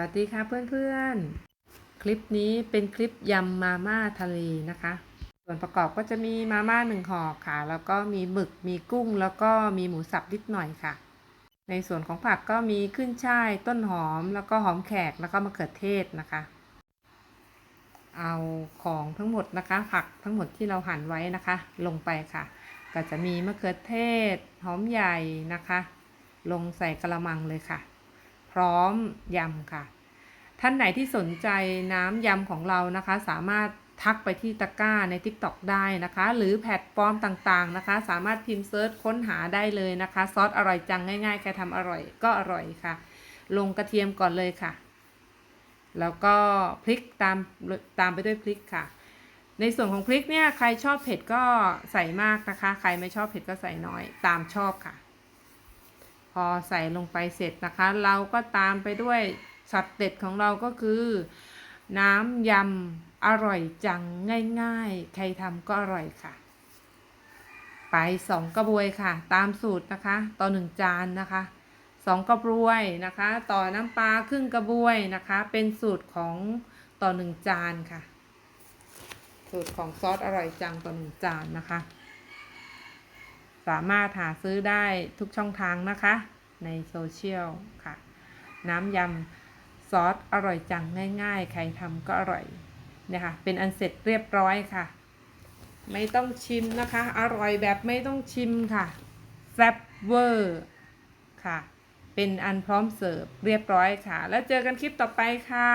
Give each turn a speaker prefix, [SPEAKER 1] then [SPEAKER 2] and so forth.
[SPEAKER 1] วัสดีค่ะเพื่อนๆ คลิปนี้เป็นคลิปยำมาม่าทะเลนะคะ ส่วนประกอบก็จะมีมาม่าหนึ่งห่อค่ะ แล้วก็มีหมึก มีกุ้ง แล้วก็มีหมูสับนิดหน่อยค่ะ ในส่วนของผักก็มีขึ้นช่าย ต้นหอม แล้วก็หอมแขก แล้วก็มะเขือเทศนะคะ เอาของทั้งหมดนะคะ ผักทั้งหมดที่เราหั่นไว้นะคะ ลงไปค่ะ ก็จะมีมะเขือเทศ หอมใหญ่นะคะ ลงใส่กระมังเลยค่ะ ร้อมยำค่ะ ท่านไหนที่สนใจน้ำยำของเรานะคะ สามารถทักไปที่ตะกร้าใน TikTok ได้นะคะ หรือแพลตฟอร์มต่างๆนะคะ สามารถพิมพ์เซิร์ชค้นหาได้เลยนะคะ ซอสอร่อยจังง่ายๆใครทำอร่อยก็อร่อยค่ะ ลงกระเทียมก่อนเลยค่ะ แล้วก็พริกตามตามไปด้วยพริกค่ะ ในส่วนของพริกเนี่ยใครชอบเผ็ดก็ใส่มากนะคะ ใครไม่ชอบเผ็ดก็ใส่น้อย ตามชอบค่ะ อใส่ลงไปเสร็จนะคะ เราก็ตามไปด้วยช็อตเด็ดของเราก็คือ น้ำยำอร่อยจังง่ายๆ ใครทำก็อร่อยค่ะ ไปสองกระบวยค่ะ ตามสูตรนะคะ ต่อหนึ่งจานนะคะสองกระบวยนะคะ ต่อน้ำปลาครึ่งกระบวยนะคะ เป็นสูตรของต่อหนึ่งจานค่ะ สูตรของซอสอร่อยจังต่อหนึ่งจานนะคะ สามารถหาซื้อได้ทุกช่องทางนะคะ ในโซเชียลค่ะ น้ำยำซอสอร่อยจังง่าย ๆ ใครทำก็อร่อยเนี่ยค่ะเป็นอันเสร็จเรียบร้อยค่ะ ไม่ต้องชิมนะคะ อร่อยแบบไม่ต้องชิมค่ะแซ่บเวอร์ค่ะ เป็นอันพร้อมเสิร์ฟเรียบร้อยค่ะ แล้วเจอกันคลิปต่อไปค่ะ